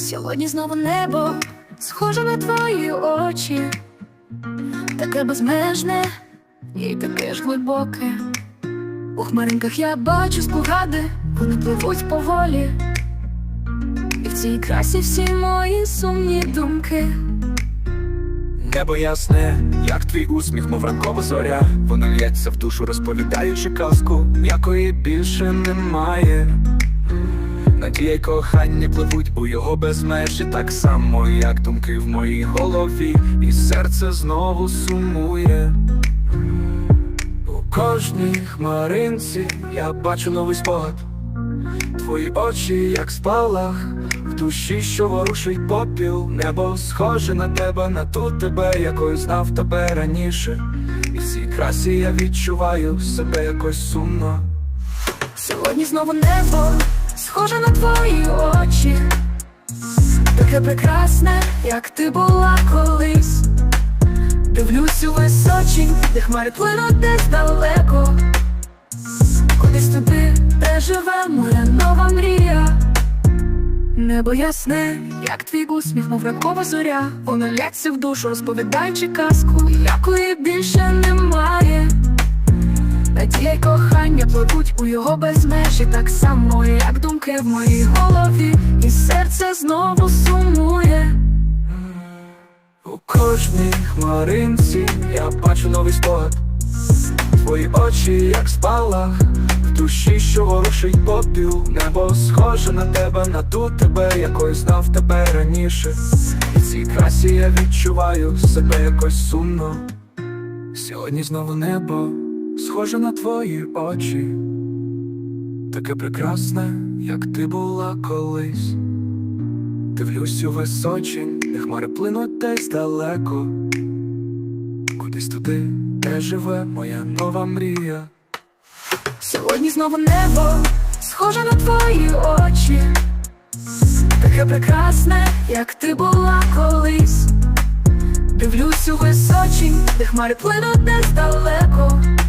Сьогодні знову небо схоже на твої очі, таке безмежне і таке ж глибоке. У хмаринках я бачу спогади, вони пливуть поволі. І в цій красі всі мої сумні думки. Небо ясне, як твій усміх, мов ранкова зоря, воно лється в душу, розповідаючи казку, якої більше немає. Надія кохання пливуть у його безмежі, так само, як думки в моїй голові, і серце знову сумує. У кожній хмаринці я бачу новий спогад. Твої очі, як спалах, в душі, що ворушить попіл, небо схоже на тебе, на ту тебе, якою знав тебе раніше. І в цій красі я відчуваю себе якось сумно. Сьогодні знову небо схоже на твої очі, таке прекрасне, як ти була колись. Дивлюсь у височінь, де хмари плинуть десь далеко. Кудись туди, де живе моя нова мрія. Небо ясне, як твій усміх, мов ранкова зоря. Воно ляться в душу, розповідаючи казку, якої пливуть у його безмежі, так само, як думки в моїй голові, і серце знову сумує. У кожній хмаринці я бачу новий спогад. Твої очі, як спалах, в душі, що ворушить попіл, небо схоже на тебе, на ту тебе, якою знав тебе раніше. І в цій красі я відчуваю себе якось сумно. Сьогодні знову небо схоже на твої очі, таке прекрасне, як ти була колись. Дивлюсь у височень, де хмари плинуть десь далеко, кудись туди, де живе моя нова мрія. Сьогодні знову небо схоже на твої очі, таке прекрасне, як ти була колись. Дивлюсь у височінь, де хмари плинуть десь далеко.